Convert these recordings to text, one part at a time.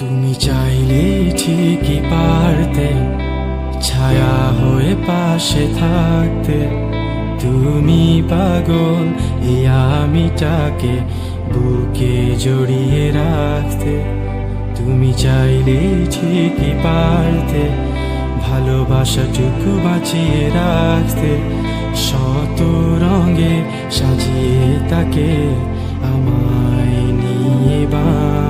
তুমি চাইলে ঠিকই পারতে, ছায়া হয়ে পাশে থাকতে। তুমি পাগল এই আমিটাকে বুকে জড়িয়ে রাখতে। তুমি চাইলে ঠিকই পারতে, ভালোবাসাটুকু বাঁচিয়ে রাখতে। শত রঙে সাজিয়ে তাকে আমায় নিয়ে বাঁচতে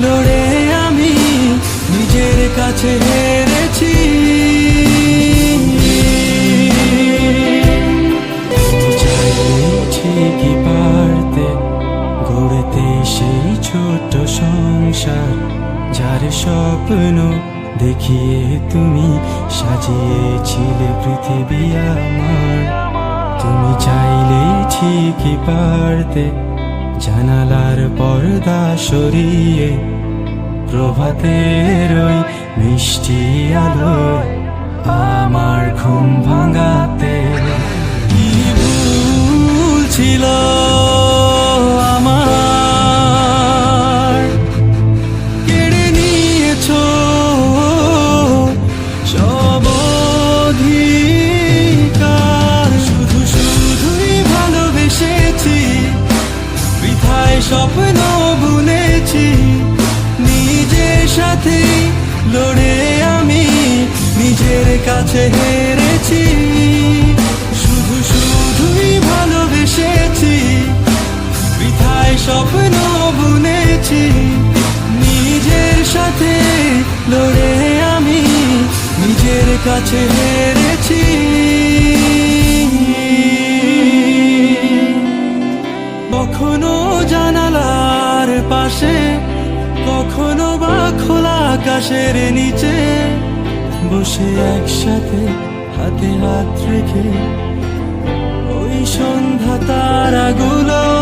লড়ে আমি নিজের কাছে হেরেছি। চাইলে পারতে, গড়তে সেই ছোট সংসার, যার স্বপ্ন দেখিয়ে তুমি সাজিয়েছিলে পৃথিবী আমার। তুমি চাইলে ঠিকই পারতে জানালার পর্দা সরিয়ে প্রভাতের ওই মিষ্টি আলো আমার ঘুম লড়ে আমি নিজের কাছে হেরেছি। শুধু শুধুই ভালোবেসেছি, বৃথায় স্বপ্ন বুনেছি। নিজের সাথে লড়ে আমি নিজের কাছে হেরেছি। কখনো জানালার পাশে, কখনো বা খোলা আকাশের নিচে বসে একসাথে হাতে হাত রেখে ওই সন্ধ্যা তারাগুলো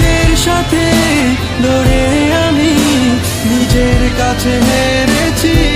নিজের সাথে লড়ে আমি নিজের কাছে হেরেছি।